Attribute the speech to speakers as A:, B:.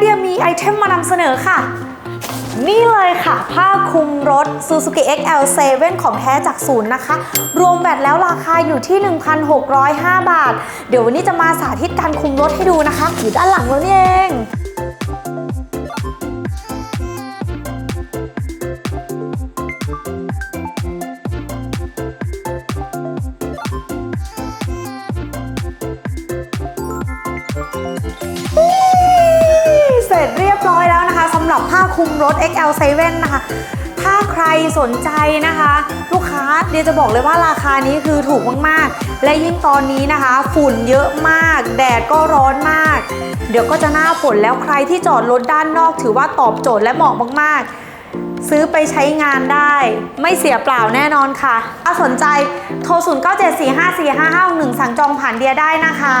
A: เดียมีไอเทมมานำเสนอค่ะ นี่เลยค่ะ ผ้าคลุมรถ Suzuki XL7 ของแท้จากศูนย์นะคะ รวมแบตแล้วราคาอยู่ที่ 1,605 บาท เดี๋ยววันนี้จะมาสาธิตการคลุมรถให้ดูนะคะ อยู่ด้านหลังเรานี่เอง คุมรถ XL7 นะคะถ้าใครสนใจนะคะ ลูกค้าเดียจะบอกเลยว่าราคานี้คือถูกมากๆ และยิ่งตอนนี้นะคะ ฝุ่นเยอะมาก แดดก็ร้อนมาก เดี๋ยวก็จะหน้าฝนแล้วใครที่จอดรถด้านนอก ถือว่าตอบโจทย์และเหมาะมากๆซื้อไปใช้งานได้ ไม่เสียเปล่าแน่นอนค่ะ ถ้าสนใจโทร 0974545561 สั่งจองผ่านเดียได้นะคะ